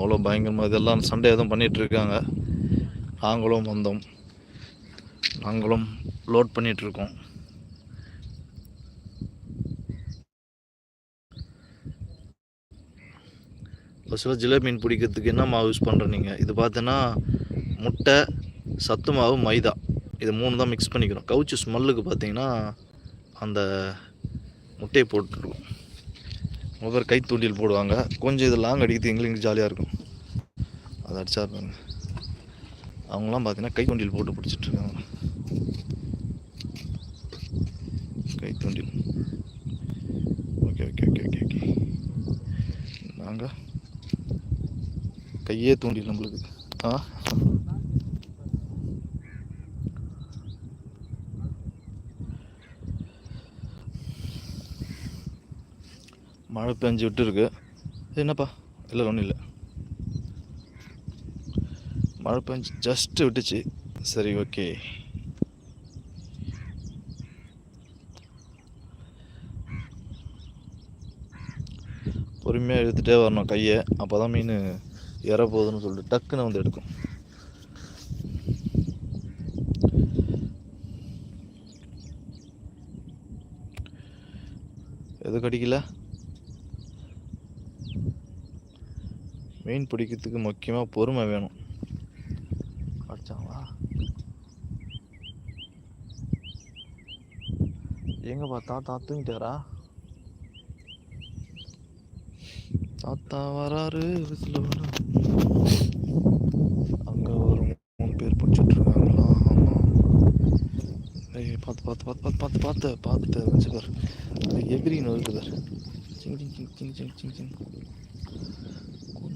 அவ்வளோ பயங்கரமாக இதெல்லாம் சண்டே எதுவும் பண்ணிகிட்டு இருக்காங்க நாங்களும் வந்தோம். நாங்களும் லோட் பண்ணிகிட்ருக்கோம் இருக்கோம் ஃபஸ்ட்டில் ஜிலேபி மீன் பிடிக்கிறதுக்கு என்ன மாவு யூஸ் பண்ணுற நீங்கள் இது பார்த்தீங்கன்னா முட்டை சத்து மாவு மைதா. இது மூணு தான் மிக்ஸ் பண்ணிக்கிறோம். கவுச்சு ஸ்மெல்லுக்கு பார்த்தீங்கன்னா அந்த முட்டையை போட்டுருக்கோம். முதல் கை தூண்டில் போடுவாங்க. கொஞ்சம் இது லாங் அடிக்கிறது எங்களுக்கு ஜாலியாக இருக்கும். அதை அடிச்சா இருப்பாங்க அவங்களாம் பார்த்தீங்கன்னா கை தூண்டில் போட்டு பிடிச்சிட்டு இருக்காங்க. கை தூண்டில். Okay okay okay okay okay நாங்கள் கையே தூண்டில் நம்மளுக்கு. ஆ? மழை பெஞ்சு விட்டுருக்கு. இது என்னப்பா? இல்லை ஒன்றும் இல்லை. மழை பெஞ்சு ஜஸ்ட்டு விட்டுச்சு. சரி ஓகே பொறுமையாக எடுத்துகிட்டே வரணும் கையை. அப்போ தான் மீன் இற போகுதுன்னு சொல்லிட்டு டக்குன்னு வந்து எடுக்கும். எது கடிக்கல மீன் பிடிக்கிறதுக்கு முக்கியமாக பொறுமை வேணும். அடிச்சாங்களா எங்கப்பா தாத்தா தூங்கிட்டாரா? தாத்தா வராரு விசில் அங்கே ஒரு மூணு பேர் பிடிச்சிட்டு இருக்காங்களா? ஆமாம் பார்த்து பார்த்து பார்த்து பார்த்து பார்த்து பார்த்து பார்த்து வச்சு பாரு. அது எகிரின்னு இருக்குது சிங் சிங் சிங் சிங் சிங் சிங் சிங்.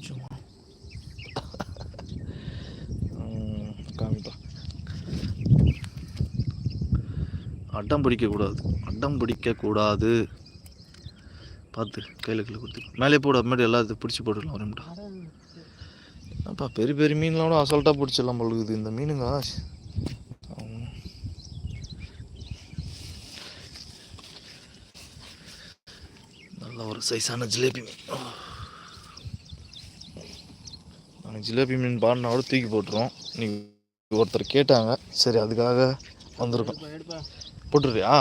கொஞ்சமா காமிப்பா அடம் பிடிக்கக்கூடாது அடம் பிடிக்கக்கூடாது பார்த்து கையில் கையில் கொடுத்து. மேலே போட முன்னாடி எல்லாத்தையும் பிடிச்சி போட்டுடலாம் ஒரு நிமிடம். அப்பா பெரிய பெரிய மீன்லாம் கூட அசால்ட்டாக பிடிச்சிடலாம் பொழுது இந்த மீனுங்க. நல்ல ஒரு சைஸான ஜிலேபி மீன் நாங்கள் ஜிலேபி மீன் பாடினா கூட தூக்கி போட்டுருவோம். இன்னைக்கு ஒருத்தர் கேட்டாங்க. சரி அதுக்காக வந்திருக்கோம். போட்டுருவியா?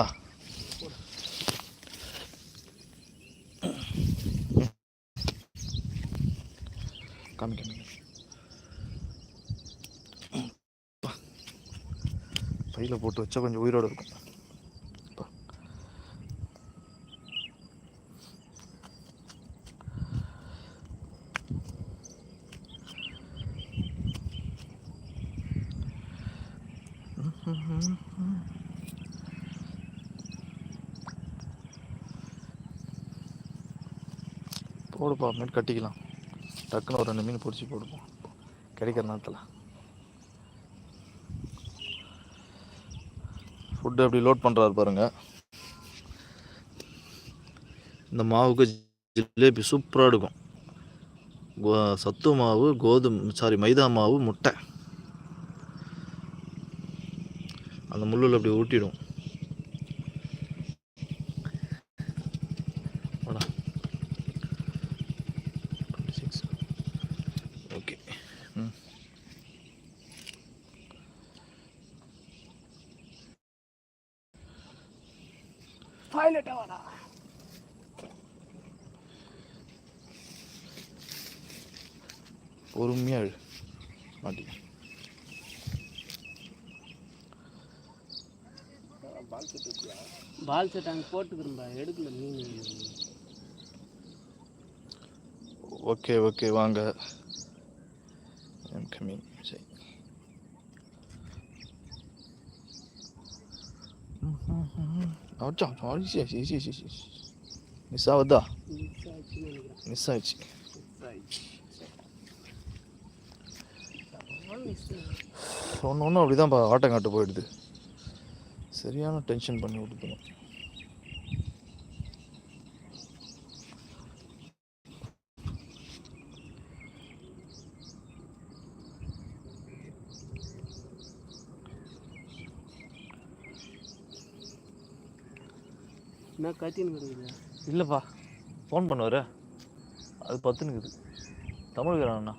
காமி காமி பையில் போட்டு வச்சா கொஞ்சம் உயிரோடு இருக்கும். போடுப்பா மீன் கட்டிக்கலாம். டக்குன்னு ஒரு ரெண்டு மீன் பிடிச்சி போடுப்போம். கிடைக்கிற நேரத்தில். ஃபுட்டு அப்படி லோட் பண்ணுறாரு பாருங்க. இந்த மாவுக்கு ஜிலேபி சூப்பராக இருக்கும் கோ சத்து மாவு கோதுமை சாரி மைதா மாவு முட்டை. அந்த முள்ளில் அப்படி ஊட்டிடும் வாடா சிக்ஸ் ஓகே ம் பொறுமையாக எழு மாட்டி. பால் செட் அங்கே போட்டுக்கிறோம்பா எடுக்கல மீன் ஓகே ஓகே வாங்க. கம்மிங் சரி அச்சா சரி சரி சரி சரி மிஸ் ஆகுதா மிஸ் ஆச்சுன்னு ஆயிடுச்சு ஒன்று ஒன்று அப்படி தான் ஆட்டம் காட்டு போயிடுது சரியான டென்ஷன் பண்ணி விட்டுதுங்க என்ன கத்தின்னு இருக்குது இல்லைப்பா ஃபோன் பண்ணுவார் அது பத்துனுக்குது தமிழ்காரண்ணா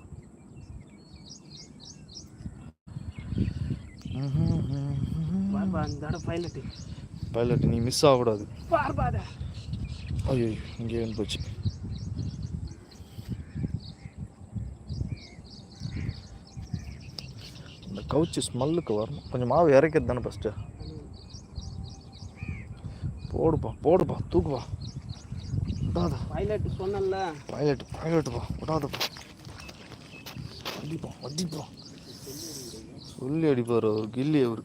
அந்த பைலட்டு பைலட் நீ மிஸ் ஆகக்கூடாது. ஐயோ இங்கே வந்து போச்சு. இந்த கவுச்சு ஸ்மெல்லுக்கு வரணும். கொஞ்சம் மாவு இறக்கிறது தானே ஃபஸ்ட்டு போடுப்பா போடுப்பா தூக்குப்பா. விடாத பைலட்டு சொன்னல பைலட் பைலட்டுப்பா விடாதப்பா. அடிப்பா அடிப்பா. சொல்லி அடிப்பார் அவர் கில்லி அவர்.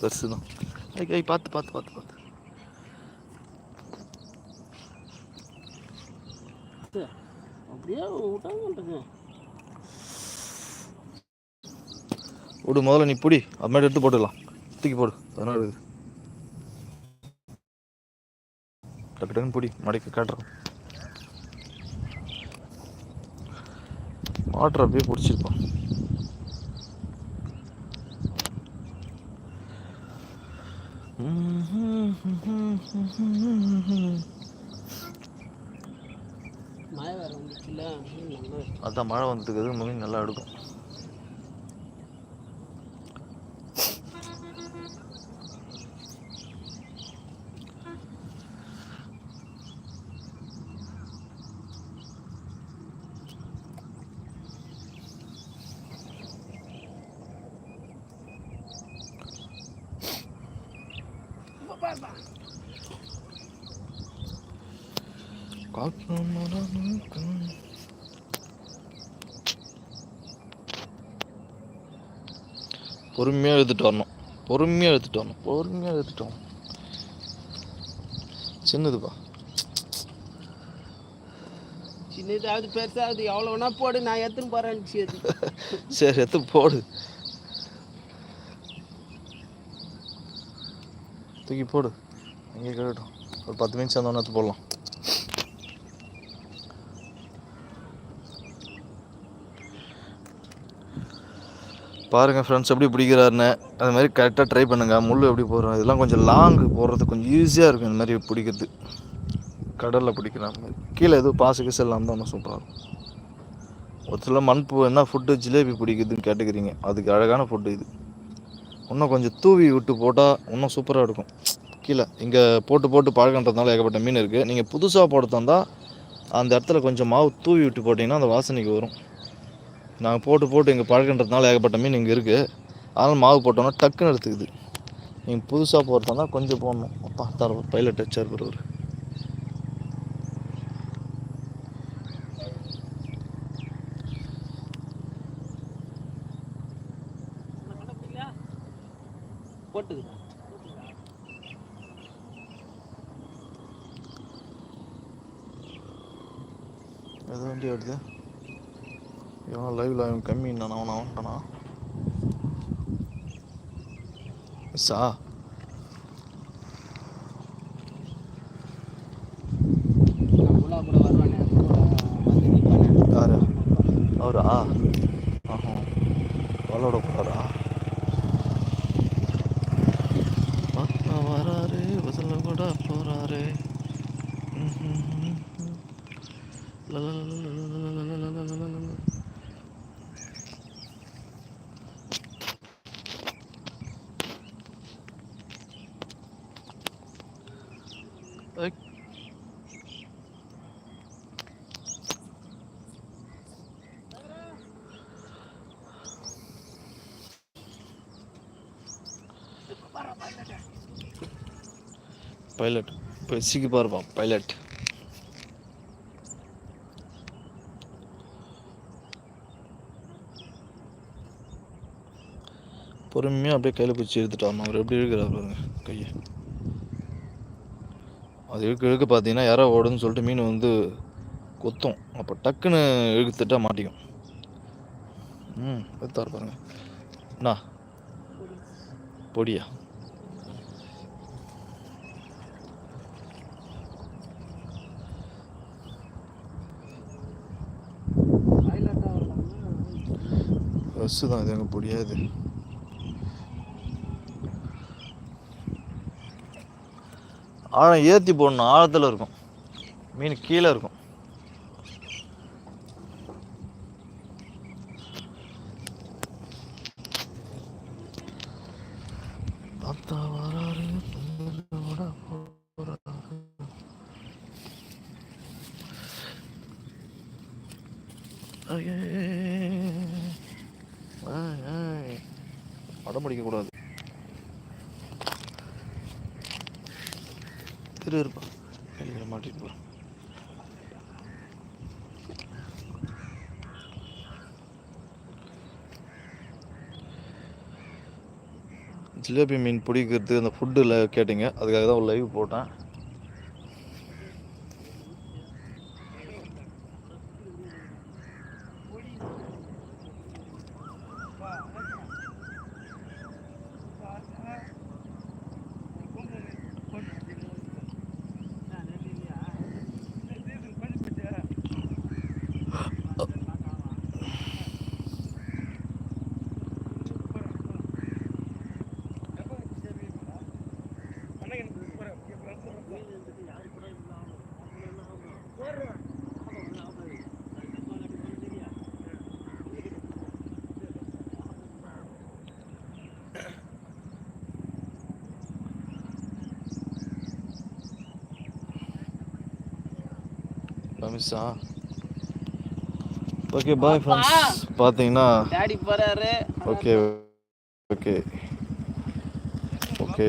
பெருசு தான் ஐ பார்த்து பார்த்து பார்த்து பார்த்து அப்படியே விடு முதல்ல நீ பிடி. அப்புறமேட்டு எடுத்து போட்டுடலாம். தூக்கி போடு. பதினாறு இருக்குது டக்கு டக்குன்னு பிடி. மடக்கி காட்டுறேன் வாட்டர் அப்படியே பிடிச்சிருப்பான் அதான் மழை வந்ததுக்கு மீன் நல்லா எடுக்கும். பொறுமையாக எடுத்துட்டு வரணும். பொறுமையாக எடுத்துட்டு வரணும். பொறுமையாக எடுத்துட்டு வரணும். சின்னதுப்பா சின்னதாவது பெருசாவது எவ்வளோ வேணா போடு நான் எடுத்துன்னு போகிறேன் சரி சரி எடுத்து போடு. தூக்கி போடு. அங்கே கழட்டும் ஒரு பத்து நிமிஷம் அந்த எடுத்து போடலாம். பாருங்கள் ஃப்ரெண்ட்ஸ் எப்படி பிடிக்கிறாருன்னு. அது மாதிரி கரெக்டாக ட்ரை பண்ணுங்கள் முள் எப்படி போடுறோம். இதெல்லாம் கொஞ்சம் லாங்கு போடுறது கொஞ்சம் ஈஸியாக இருக்கும். இந்த மாதிரி பிடிக்கிறது. கடலில் பிடிக்கிற மாதிரி. கீழே எதுவும் பாசு கீசு எல்லாம் தான் சூப்பராக இருக்கும். ஒரு சில மண்பூ என்ன ஃபுட்டு ஜிலேபி பிடிக்குதுன்னு கேட்டுக்கிறீங்க. அதுக்கு அழகான ஃபுட்டு இது. இன்னும் கொஞ்சம் தூவி விட்டு போட்டால் இன்னும் சூப்பராக இருக்கும். கீழே இங்கே போட்டு போட்டு பழக்கன்றதுனால ஏகப்பட்ட மீன் இருக்குது நீங்கள் புதுசாக போட தந்தால் அந்த இடத்துல கொஞ்சம் மாவு தூவி விட்டு போட்டிங்கன்னா அந்த வாசனைக்கு வரும். நாங்கள் போட்டு போட்டு இங்கே பழக்கன்றதுனால ஏகப்பட்ட மீன் இங்கே இருக்குது அதனால் மாவு போட்டோம்னா டக்குன்னு எடுத்துக்குது. நீங்கள் புதுசாக போகிறதா கொஞ்சம் போடணும். அப்பா தர பைலட் வச்சார் ஒரு போட்டுக்கிறேன் எது வண்டி வருது இவன் லைவ்ல அவன் கம்மி நான் அவன் அவன்ட்டானா யாரு? அவரா? ஆஹா. வலோட போறாரா பக்கா வராரு வசல கூட போறாரு பைலட் போய் சிக்கி பாருப்பா பைலட் பொறுமையாக அப்படியே கையில் பிடிச்சி எடுத்துட்டாமா அவர் எப்படி இருக்கிறார் பாருங்க கையை. அது இழுக்க இழுக்க பார்த்தீங்கன்னா யாரோ ஓடுன்னு சொல்லிட்டு மீன் வந்து கொத்தும். அப்போ டக்குன்னு இழுத்துட்டா மாட்டிக்கும். ம் எடுத்தார் பாருங்க. அண்ணா பொடியா? பஸ்ஸு தான் இது எனக்கு புரியாது. ஆழம் ஏற்றி போடணும். ஆழத்தில் இருக்கும். மீன் கீழே இருக்கும். Okay. கூடாது திரு இருப்பா. கையில் மாட்டிட்டு போ. ஜிலேபி மீன் பிடிக்கிறதுக்கு அந்த ஃபுட்டில் கேட்டிங்க. அதுக்காக தான் ஒரு லைவ் போட்டேன். ரமேஷா ஓகே பாய் ஃப்ரெண்ட்ஸ் பார்த்தீங்கன்னா ஓகே ஓகே ஓகே